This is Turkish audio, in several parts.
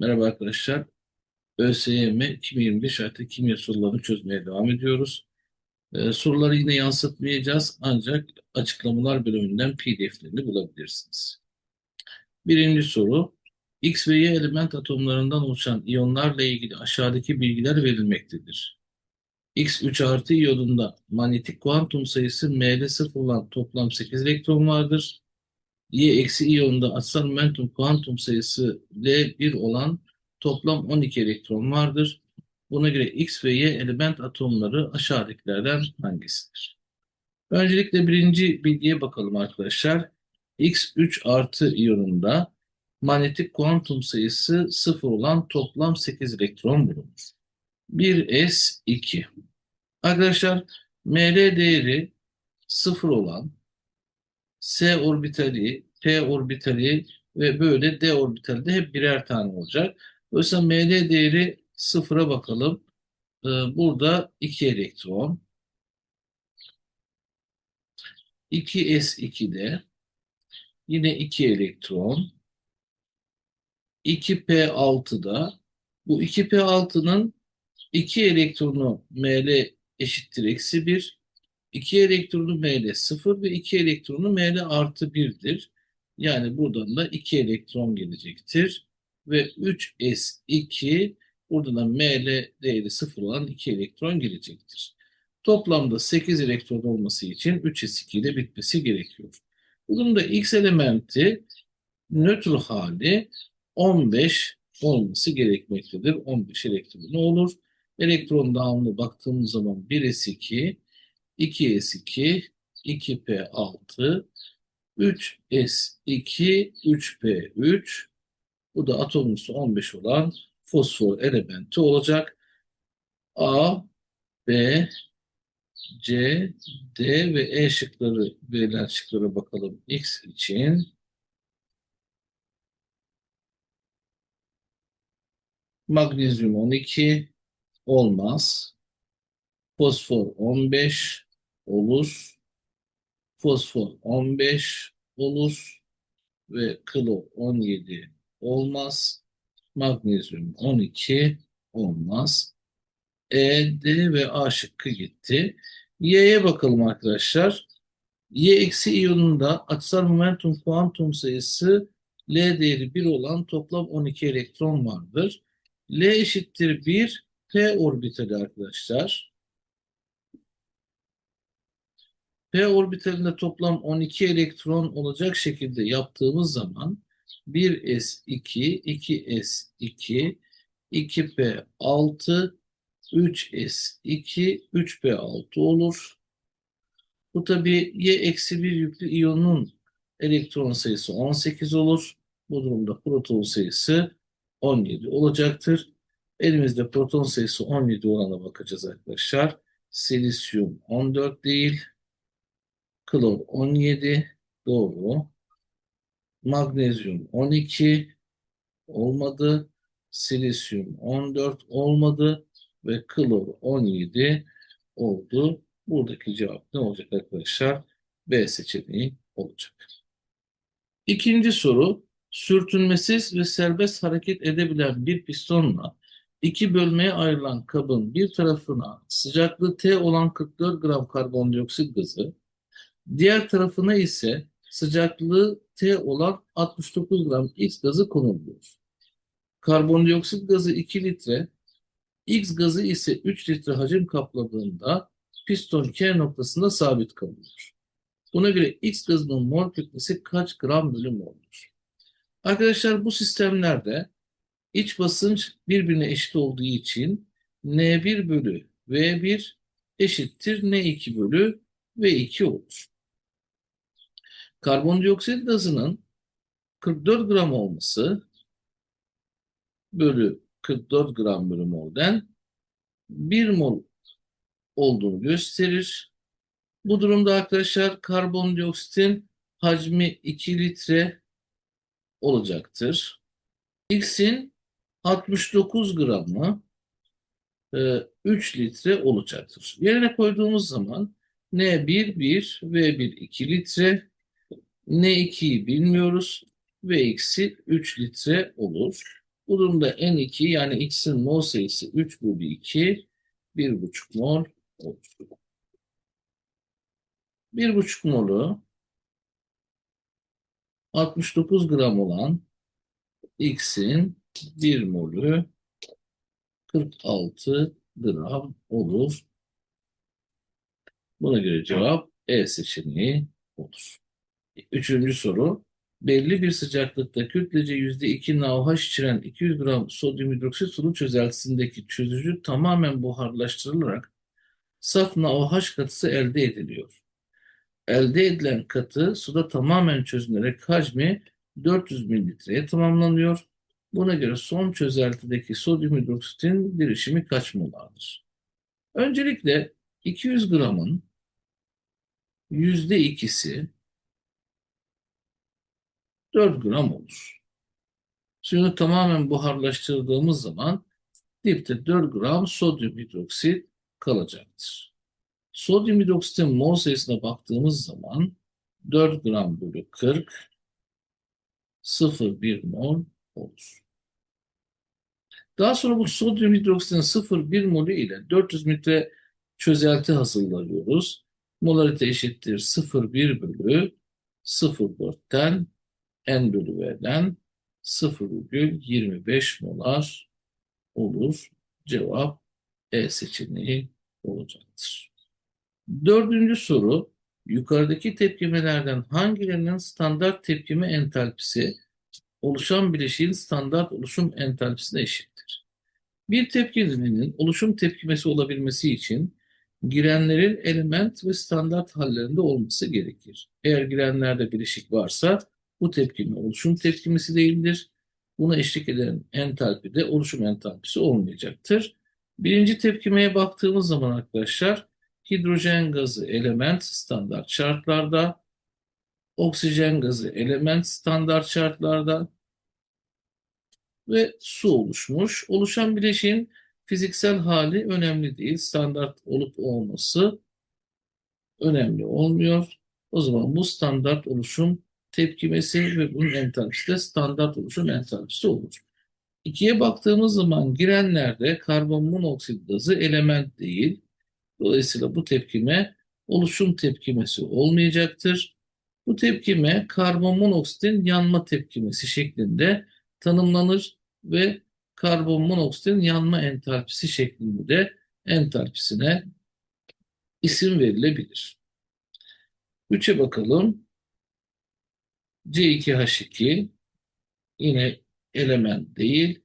Merhaba arkadaşlar. ÖSYM 2025 artık kimya sorularını çözmeye devam ediyoruz. Ee, soruları yine yansıtmayacağız ancak açıklamalar bölümünden PDF'lerini bulabilirsiniz. Birinci soru. X ve Y element atomlarından oluşan iyonlarla ilgili aşağıdaki bilgiler verilmektedir. X3 artı iyonunda manyetik kuantum sayısı M'de sıfır olan toplam 8 elektron vardır. Y eksi iyonunda açısal momentum kuantum sayısı L1 olan toplam 12 elektron vardır. Buna göre X ve Y element atomları aşağıdakilerden hangisidir? Öncelikle birinci bilgiye bakalım arkadaşlar. X3 artı iyonunda manyetik kuantum sayısı 0 olan toplam 8 elektron bulunur. 1s2. Arkadaşlar ML değeri 0 olan S orbitali, P orbitali ve böyle D orbitali de hep birer tane olacak. Dolayısıyla ML değeri sıfıra bakalım. Ee, burada 2 elektron. 2s2'de yine 2 elektron. 2p6'da bu 2p6'nın 2 elektronu ml eşittir eksi 1. 2 elektronu Ml 0 ve 2 elektronu Ml artı 1'dir. Yani buradan da 2 elektron gelecektir. Ve 3s2 buradan da Ml değeri 0 olan 2 elektron gelecektir. Toplamda 8 elektron olması için 3s2 ile bitmesi gerekiyor. Bu durumda X elementi nötr hali 15 olması gerekmektedir. 15 elektron olur. Elektron dağılımına baktığımız zaman 1s2 2s2, 2p6, 3s2, 3p3. Bu da atomun 15 olan fosfor elementi olacak. A, B, C, D ve E şıkları verilen şıklara bakalım. X için magnezyum 12 olmaz. Fosfor 15 olur. Fosfor 15 olur ve klor 17 olmaz. Magnezyum 12 olmaz. E, D ve A şıkkı gitti. Y'ye bakalım arkadaşlar. Y eksi iyonunda açısal momentum kuantum sayısı L değeri 1 olan toplam 12 elektron vardır. L eşittir 1 P orbitali arkadaşlar. P orbitalinde toplam 12 elektron olacak şekilde yaptığımız zaman 1s2, 2s2, 2p6, 3s2, 3p6 olur. Bu tabi y eksi 1 yüklü iyonun elektron sayısı 18 olur. Bu durumda proton sayısı 17 olacaktır. Elimizde proton sayısı 17 olana bakacağız arkadaşlar. Silisyum 14 değil. Klor 17 doğru. Magnezyum 12 olmadı. Silisyum 14 olmadı ve klor 17 oldu. Buradaki cevap ne olacak arkadaşlar? B seçeneği olacak. İkinci soru. Sürtünmesiz ve serbest hareket edebilen bir pistonla iki bölmeye ayrılan kabın bir tarafına sıcaklığı T olan 44 gram karbondioksit gazı, Diğer tarafına ise sıcaklığı T olan 69 gram X gazı konuluyor. Karbondioksit gazı 2 litre, X gazı ise 3 litre hacim kapladığında piston K noktasında sabit kalıyor. Buna göre X gazının mol kütlesi kaç gram bölü moldur? Arkadaşlar bu sistemlerde iç basınç birbirine eşit olduğu için N1 bölü V1 eşittir N2 bölü V2 olur. Karbondioksit gazının 44 gram olması bölü 44 gram bölü molden 1 mol olduğunu gösterir. Bu durumda arkadaşlar karbondioksitin hacmi 2 litre olacaktır. X'in 69 gramı 3 e, litre olacaktır. Yerine koyduğumuz zaman N1 1 V1 2 litre N2'yi bilmiyoruz. V eksi 3 litre olur. Bu durumda N2 yani X'in mol sayısı 3 bölü 2, 1,5 mol olur. 1,5 molu 69 gram olan X'in 1 molü 46 gram olur. Buna göre cevap E seçeneği olur. Üçüncü soru. Belli bir sıcaklıkta kütlece %2 NaOH içeren 200 gram sodyum hidroksit sulu çözeltisindeki çözücü tamamen buharlaştırılarak saf NaOH katısı elde ediliyor. Elde edilen katı suda tamamen çözünerek hacmi 400 mililitreye tamamlanıyor. Buna göre son çözeltideki sodyum hidroksitin dirişimi kaç molardır? Öncelikle 200 gramın %2'si 4 gram olur. Suyunu tamamen buharlaştırdığımız zaman dipte 4 gram sodyum hidroksit kalacaktır. Sodyum hidroksitin mol sayısına baktığımız zaman 4 gram bölü 40 0,1 mol olur. Daha sonra bu sodyum hidroksitin 0,1 molü ile 400 litre çözelti hazırlıyoruz. Molarite eşittir 0,1 bölü 0,4'ten n bölü v'den 0,25 molar olur. Cevap E seçeneği olacaktır. Dördüncü soru. Yukarıdaki tepkimelerden hangilerinin standart tepkime entalpisi oluşan bileşiğin standart oluşum entalpisine eşittir? Bir tepkimenin oluşum tepkimesi olabilmesi için girenlerin element ve standart hallerinde olması gerekir. Eğer girenlerde bileşik varsa bu tepkime oluşum tepkimesi değildir. Buna eşlik eden entalpi de oluşum entalpisi olmayacaktır. Birinci tepkimeye baktığımız zaman arkadaşlar hidrojen gazı element standart şartlarda, oksijen gazı element standart şartlarda ve su oluşmuş. Oluşan bileşiğin fiziksel hali önemli değil. Standart olup olması önemli olmuyor. O zaman bu standart oluşum tepkimesi ve bunun entalpisi de standart oluşum entalpisi olur. İkiye baktığımız zaman girenlerde karbon monoksit gazı element değil. Dolayısıyla bu tepkime oluşum tepkimesi olmayacaktır. Bu tepkime karbon monoksitin yanma tepkimesi şeklinde tanımlanır ve karbon monoksitin yanma entalpisi şeklinde de entalpisine isim verilebilir. 3'e bakalım. C2H2 yine element değil.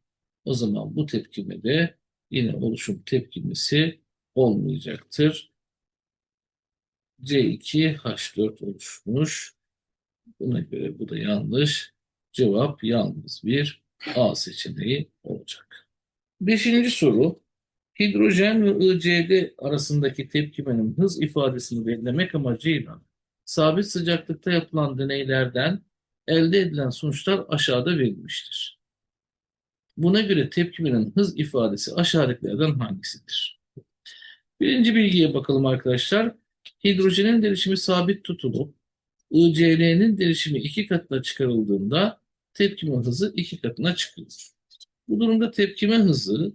O zaman bu tepkime de yine oluşum tepkimesi olmayacaktır. C2H4 oluşmuş. Buna göre bu da yanlış. Cevap yalnız bir A seçeneği olacak. Beşinci soru. Hidrojen ve ICD arasındaki tepkimenin hız ifadesini belirlemek amacıyla sabit sıcaklıkta yapılan deneylerden elde edilen sonuçlar aşağıda verilmiştir. Buna göre tepkimenin hız ifadesi aşağıdakilerden hangisidir? Birinci bilgiye bakalım arkadaşlar. Hidrojenin derişimi sabit tutulup ICL'nin derişimi iki katına çıkarıldığında tepkime hızı iki katına çıkıyor. Bu durumda tepkime hızı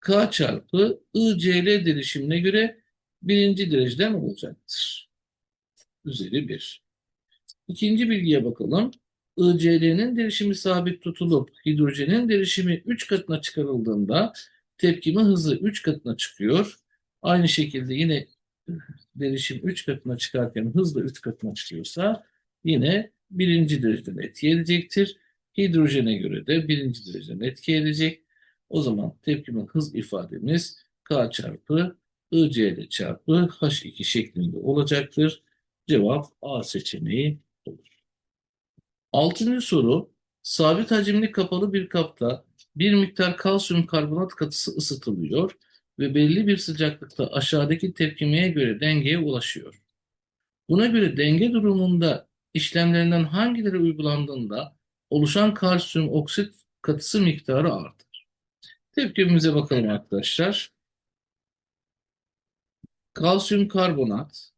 K çarpı ICL derişimine göre birinci dereceden olacaktır. Üzeri 1. İkinci bilgiye bakalım. ICL'nin derişimi sabit tutulup hidrojenin derişimi 3 katına çıkarıldığında tepkime hızı 3 katına çıkıyor. Aynı şekilde yine derişim 3 katına çıkarken hız da 3 katına çıkıyorsa yine birinci dereceden etki edecektir. Hidrojene göre de birinci dereceden etki edecek. O zaman tepkime hız ifademiz K çarpı ICL çarpı H2 şeklinde olacaktır. Cevap A seçeneği olur. Altıncı soru. Sabit hacimli kapalı bir kapta bir miktar kalsiyum karbonat katısı ısıtılıyor ve belli bir sıcaklıkta aşağıdaki tepkimeye göre dengeye ulaşıyor. Buna göre denge durumunda işlemlerinden hangileri uygulandığında oluşan kalsiyum oksit katısı miktarı artar. Tepkimimize bakalım arkadaşlar. Kalsiyum karbonat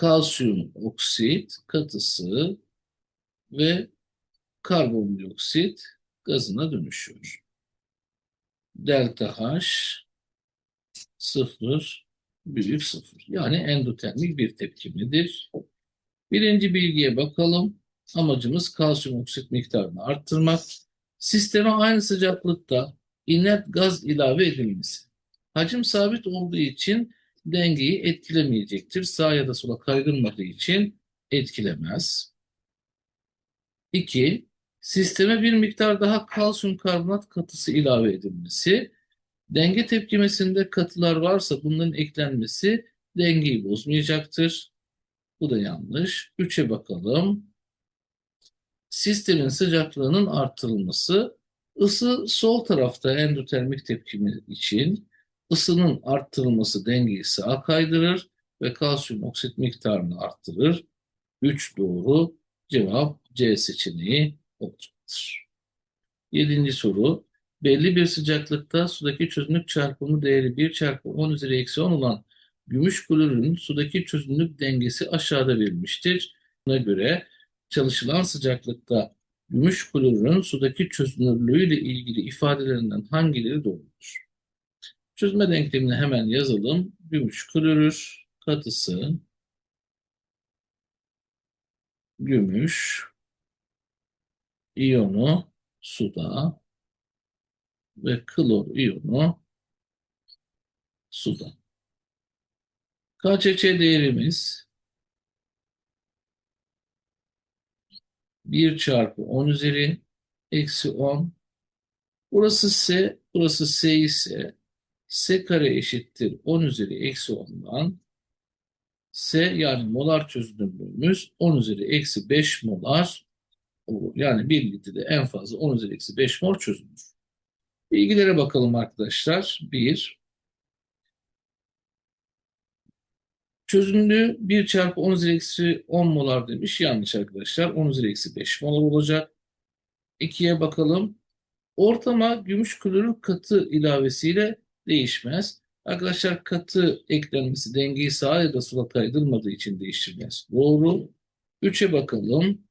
kalsiyum oksit katısı ve karbondioksit gazına dönüşüyor. Delta H sıfır büyük sıfır. Yani endotermik bir tepkimedir. Birinci bilgiye bakalım. Amacımız kalsiyum oksit miktarını arttırmak. Sisteme aynı sıcaklıkta inert gaz ilave edilmesi. Hacim sabit olduğu için dengeyi etkilemeyecektir. Sağa ya da sola kaydırmadığı için etkilemez. 2. Sisteme bir miktar daha kalsiyum karbonat katısı ilave edilmesi. Denge tepkimesinde katılar varsa bunların eklenmesi dengeyi bozmayacaktır. Bu da yanlış. 3'e bakalım. Sistemin sıcaklığının artırılması. Isı sol tarafta endotermik tepkimi için ısının arttırılması dengeyi sağa kaydırır ve kalsiyum oksit miktarını arttırır. 3 doğru. Cevap C seçeneği olacaktır. Yedinci soru. Belli bir sıcaklıkta sudaki çözünürlük çarpımı değeri 1 çarpı 10 üzeri eksi 10 olan gümüş klorürün sudaki çözünürlük dengesi aşağıda verilmiştir. Buna göre çalışılan sıcaklıkta gümüş klorürün sudaki çözünürlüğü ile ilgili ifadelerinden hangileri doğrudur? Çözme denklemini hemen yazalım. Gümüş klorür katısı gümüş iyonu suda ve klor iyonu suda. KÇÇ değerimiz 1 çarpı 10 üzeri eksi 10. Burası S, burası S ise S kare eşittir 10 üzeri eksi 10'dan S yani molar çözünürlüğümüz 10 üzeri eksi 5 molar olur. Yani 1 litrede en fazla 10 üzeri eksi 5 mol çözünür. Bilgilere bakalım arkadaşlar. 1. Çözünürlüğü 1 çarpı 10 üzeri eksi 10 molar demiş. Yanlış arkadaşlar. 10 üzeri eksi 5 molar olacak. 2'ye bakalım. Ortama gümüş klorür katı ilavesiyle değişmez. Arkadaşlar katı eklenmesi dengeyi sağa ya da sola kaydırmadığı için değiştirmez. Doğru. 3'e bakalım.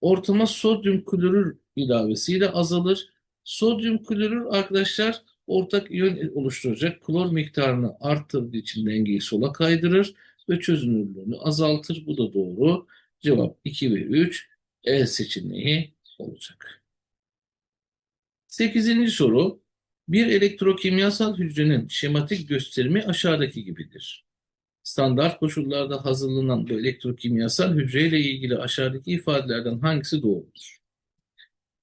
Ortama sodyum klorür ilavesiyle azalır. Sodyum klorür arkadaşlar ortak iyon oluşturacak. Klor miktarını arttırdığı için dengeyi sola kaydırır ve çözünürlüğünü azaltır. Bu da doğru. Cevap 2 ve 3 E seçeneği olacak. 8. soru. Bir elektrokimyasal hücrenin şematik gösterimi aşağıdaki gibidir. Standart koşullarda hazırlanan bu elektrokimyasal hücreyle ilgili aşağıdaki ifadelerden hangisi doğrudur?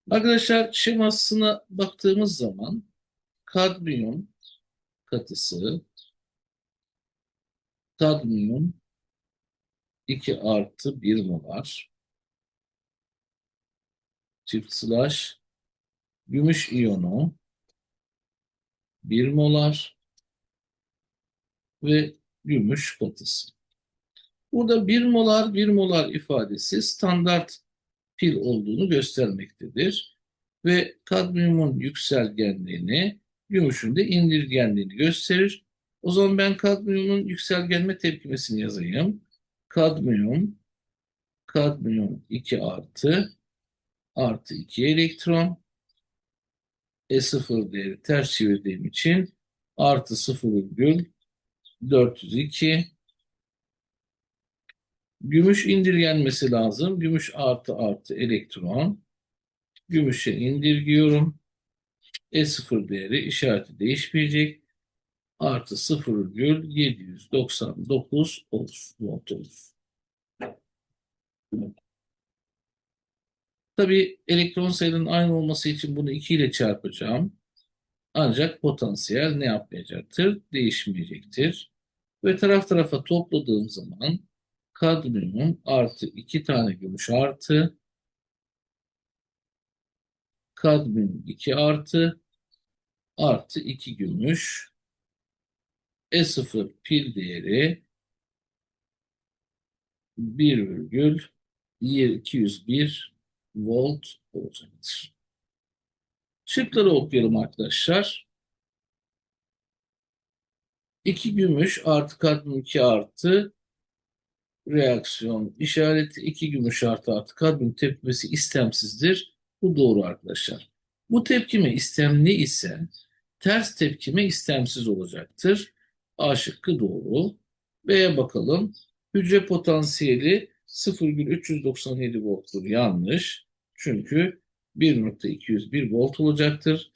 Arkadaşlar şemasına baktığımız zaman kadmiyum katısı kadmiyum 2 artı 1 molar çift slash gümüş iyonu 1 molar ve gümüş katısı. Burada 1 molar 1 molar ifadesi standart pil olduğunu göstermektedir. Ve kadmiyumun yükselgenliğini, gümüşün de indirgenliğini gösterir. O zaman ben kadmiyumun yükselgenme tepkimesini yazayım. Kadmiyum, kadmiyum 2 artı, artı 2 elektron. E0 değeri ters çevirdiğim için artı 0,402 Gümüş indirgenmesi lazım. Gümüş artı artı elektron. Gümüşe indirgiyorum. E0 değeri işareti değişmeyecek. Artı 0,799 olur. Volt olur. Tabii elektron sayının aynı olması için bunu 2 ile çarpacağım. Ancak potansiyel ne yapmayacaktır? Değişmeyecektir. Ve taraf tarafa topladığım zaman kadmiyum artı 2 tane gümüş artı kadmiyum 2 artı artı 2 gümüş E0 pil değeri 1,201 volt olacaktır. Şıkları okuyalım arkadaşlar. 2 gümüş artı kadmiyum 2 artı reaksiyon işareti 2 gümüş artı artı kadmiyum tepkimesi istemsizdir. Bu doğru arkadaşlar. Bu tepkime istemli ise ters tepkime istemsiz olacaktır. A şıkkı doğru. B'ye bakalım. Hücre potansiyeli 0,397 volttur. Yanlış. Çünkü 1.201 volt olacaktır.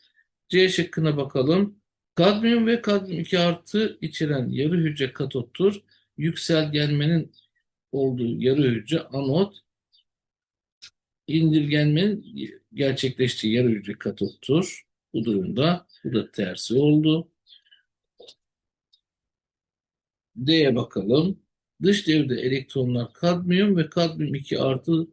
C şıkkına bakalım. Kadmiyum ve kadmiyum 2 artı içeren yarı hücre katottur. Yükselgenmenin olduğu yarı hücre anot, indirgenmenin gerçekleştiği yarı hücre katottur. Bu durumda bu da tersi oldu. D'ye bakalım. Dış devrede elektronlar kadmiyum ve kadmiyum 2 artı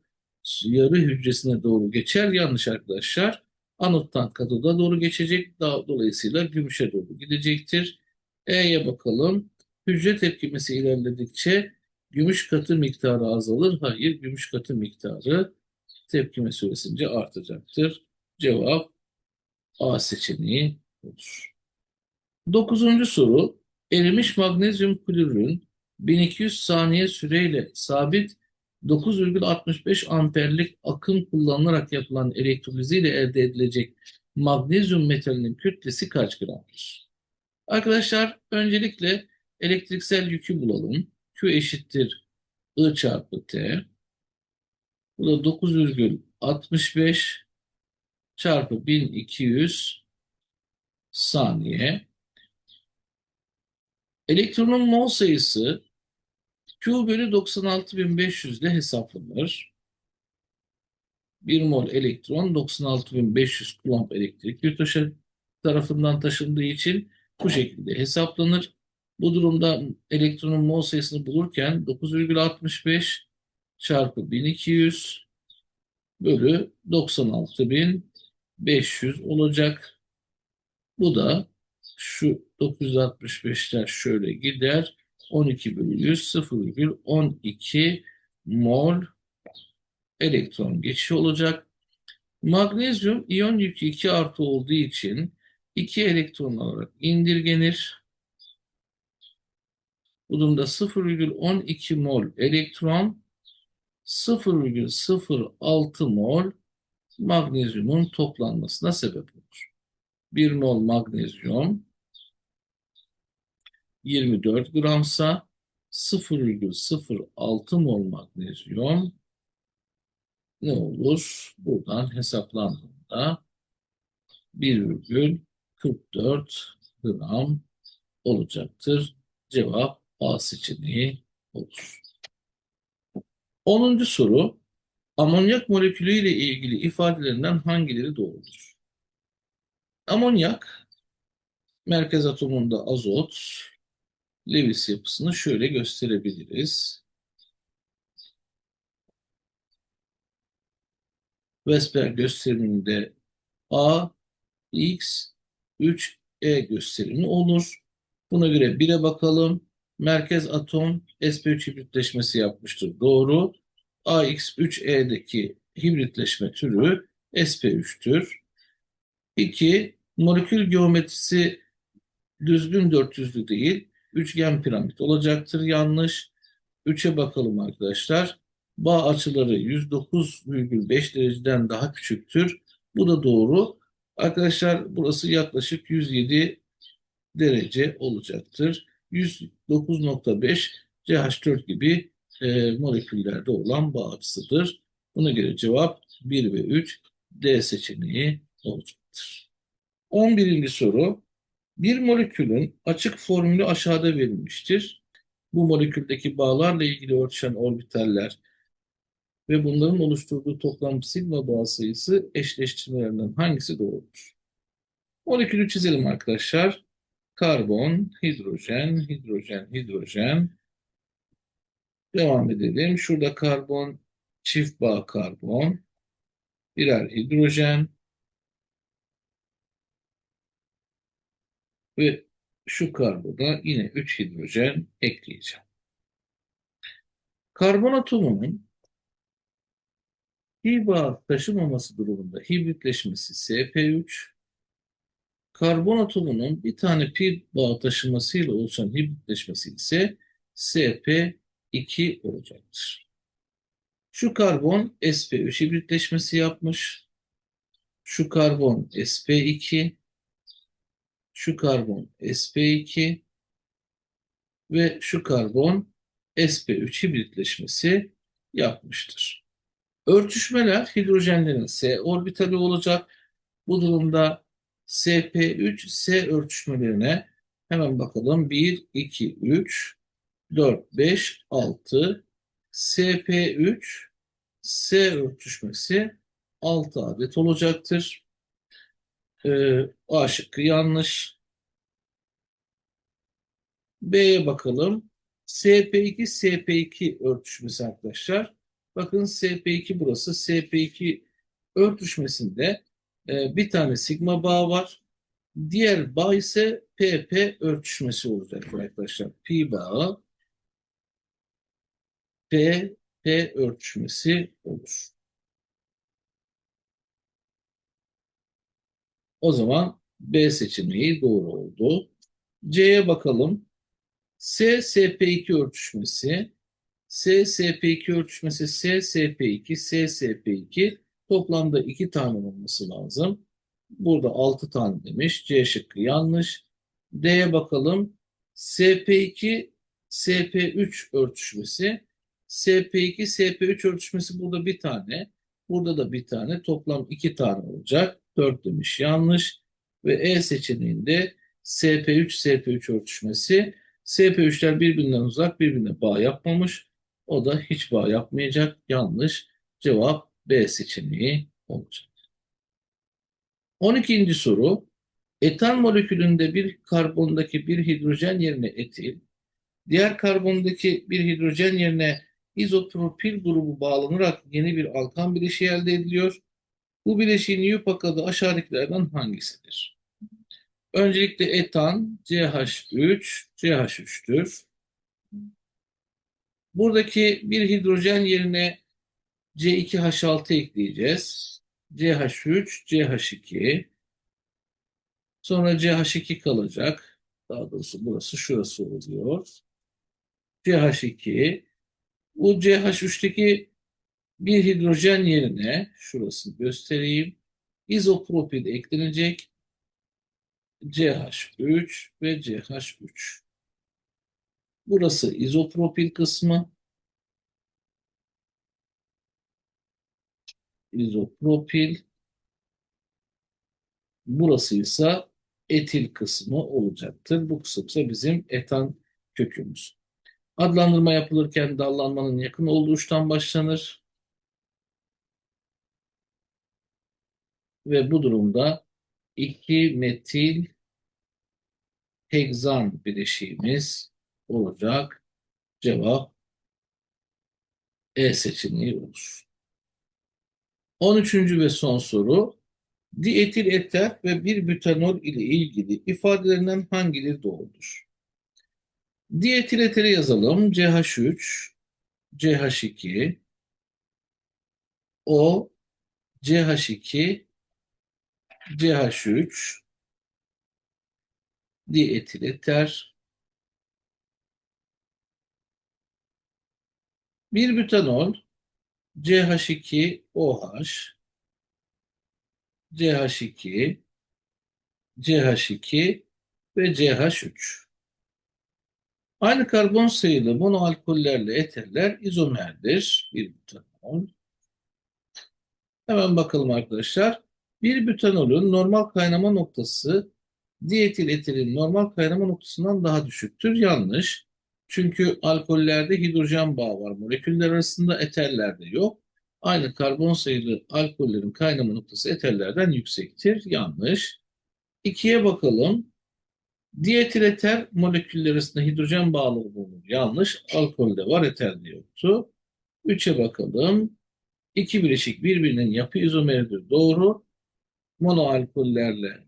yarı hücresine doğru geçer. Yanlış arkadaşlar. Anottan katoda doğru geçecek. Dolayısıyla gümüşe doğru gidecektir. E'ye bakalım. Hücre tepkimesi ilerledikçe gümüş katı miktarı azalır. Hayır, gümüş katı miktarı tepkime süresince artacaktır. Cevap A seçeneği olur. Dokuzuncu soru. Erimiş magnezyum klorürün 1200 saniye süreyle sabit 9,65 amperlik akım kullanılarak yapılan elektroliziyle elde edilecek magnezyum metalinin kütlesi kaç gramdır? Arkadaşlar öncelikle elektriksel yükü bulalım. Q eşittir I çarpı T. Bu da 9,65 çarpı 1200 saniye. Elektronun mol sayısı Q bölü 96.500 ile hesaplanır. 1 mol elektron 96.500 kulomb elektrik bir taşı tarafından taşındığı için bu şekilde hesaplanır. Bu durumda elektronun mol sayısını bulurken 9,65 çarpı 1200 bölü 96.500 olacak. Bu da şu 965'ler şöyle gider. 12 bölü 100 0,12 mol elektron geçişi olacak. Magnezyum iyon yükü 2 artı olduğu için 2 elektron olarak indirgenir. Bu durumda 0,12 mol elektron 0,06 mol magnezyumun toplanmasına sebep olur. 1 mol magnezyum 24 gramsa 0,06 mol magnezyum ne olur? Buradan hesaplandığında 1,44 gram olacaktır. Cevap A seçeneği olur. 10. soru amonyak molekülü ile ilgili ifadelerinden hangileri doğrudur? Amonyak merkez atomunda azot, Lewis yapısını şöyle gösterebiliriz. Vesper gösteriminde A, X, 3, E gösterimi olur. Buna göre 1'e bakalım. Merkez atom sp3 hibritleşmesi yapmıştır. Doğru. AX3E'deki hibritleşme türü sp3'tür. 2. Molekül geometrisi düzgün dörtüzlü değil üçgen piramit olacaktır. Yanlış. 3'e bakalım arkadaşlar. Bağ açıları 109,5 dereceden daha küçüktür. Bu da doğru. Arkadaşlar burası yaklaşık 107 derece olacaktır. 109.5 CH4 gibi e, moleküllerde olan bağ açısıdır. Buna göre cevap 1 ve 3 D seçeneği olacaktır. 11. soru bir molekülün açık formülü aşağıda verilmiştir. Bu moleküldeki bağlarla ilgili örtüşen orbitaller ve bunların oluşturduğu toplam sigma bağ sayısı eşleştirmelerinden hangisi doğrudur? Molekülü çizelim arkadaşlar. Karbon, hidrojen, hidrojen, hidrojen. Devam edelim. Şurada karbon, çift bağ karbon, birer hidrojen, Ve şu karbona yine 3 hidrojen ekleyeceğim. Karbon atomunun pi bağ taşımaması durumunda hibritleşmesi sp3, karbon atomunun bir tane pi bağ taşımasıyla oluşan hibritleşmesi ise sp2 2 olacaktır. Şu karbon sp3 hibritleşmesi yapmış. Şu karbon sp2, şu karbon sp2 ve şu karbon sp3 hibritleşmesi yapmıştır. Örtüşmeler hidrojenlerin s orbitali olacak. Bu durumda sp3 s örtüşmelerine hemen bakalım. 1, 2, 3, 4, 5, 6 sp3 s örtüşmesi 6 adet olacaktır. Ee, A şıkkı yanlış. B'ye bakalım. SP2 SP2 örtüşmesi arkadaşlar. Bakın SP2 burası. SP2 örtüşmesinde e, bir tane sigma bağı var. Diğer bağ ise PP örtüşmesi olacak arkadaşlar. Pi bağı P P örtüşmesi olur. O zaman B seçeneği doğru oldu. C'ye bakalım. S SP2 örtüşmesi S SP2 örtüşmesi S SP2 S SP2 toplamda 2 tane olması lazım. Burada 6 tane demiş. C şıkkı yanlış. D'ye bakalım. SP2 SP3 örtüşmesi SP2 SP3 örtüşmesi burada bir tane. Burada da bir tane. Toplam 2 tane olacak. 4 demiş yanlış. Ve E seçeneğinde SP3 SP3 örtüşmesi SP3'ler birbirinden uzak birbirine bağ yapmamış. O da hiç bağ yapmayacak. Yanlış. Cevap B seçeneği olacak. 12. soru. Etan molekülünde bir karbondaki bir hidrojen yerine etil, diğer karbondaki bir hidrojen yerine izopropil grubu bağlanarak yeni bir alkan bileşiği elde ediliyor. Bu bileşiğin Yupak adı aşağıdakilerden hangisidir? Öncelikle etan CH3, CH3'tür. Buradaki bir hidrojen yerine C2H6 ekleyeceğiz. CH3, CH2. Sonra CH2 kalacak. Daha doğrusu burası şurası oluyor. CH2. Bu CH3'teki bir hidrojen yerine şurasını göstereyim. İzopropil eklenecek. CH3 ve CH3. Burası izopropil kısmı. İzopropil. Burası ise etil kısmı olacaktır. Bu kısım ise bizim etan kökümüz. Adlandırma yapılırken dallanmanın yakın olduğu uçtan başlanır. Ve bu durumda 2 metil hegzan bileşiğimiz olacak. Cevap E seçeneği olur. 13. ve son soru. Dietil eter ve bir butanol ile ilgili ifadelerinden hangileri doğrudur? Dietil eteri yazalım. CH3, CH2, O, CH2, CH3, dietil eter, bir butanol, CH2OH, CH2, CH2 ve CH3. Aynı karbon sayılı monoalkollerle eterler izomerdir. Bir butanol. Hemen bakalım arkadaşlar. Bir butanolün normal kaynama noktası dietil etilin normal kaynama noktasından daha düşüktür. Yanlış. Çünkü alkollerde hidrojen bağı var. Moleküller arasında eterlerde yok. Aynı karbon sayılı alkollerin kaynama noktası eterlerden yüksektir. Yanlış. İkiye bakalım. Dietil eter moleküller arasında hidrojen bağları bulunur. Yanlış. Alkolde var, eterde yoktu. Üçe bakalım. İki bileşik birbirinin yapı izomeridir. Doğru. Monoalkollerle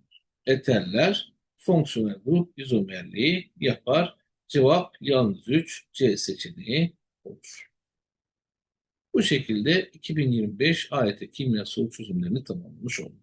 eterler fonksiyonel grup izomerliği yapar. Cevap yalnız 3 C seçeneği olur. Bu şekilde 2025 AYT kimya soru çözümlerini tamamlamış olduk.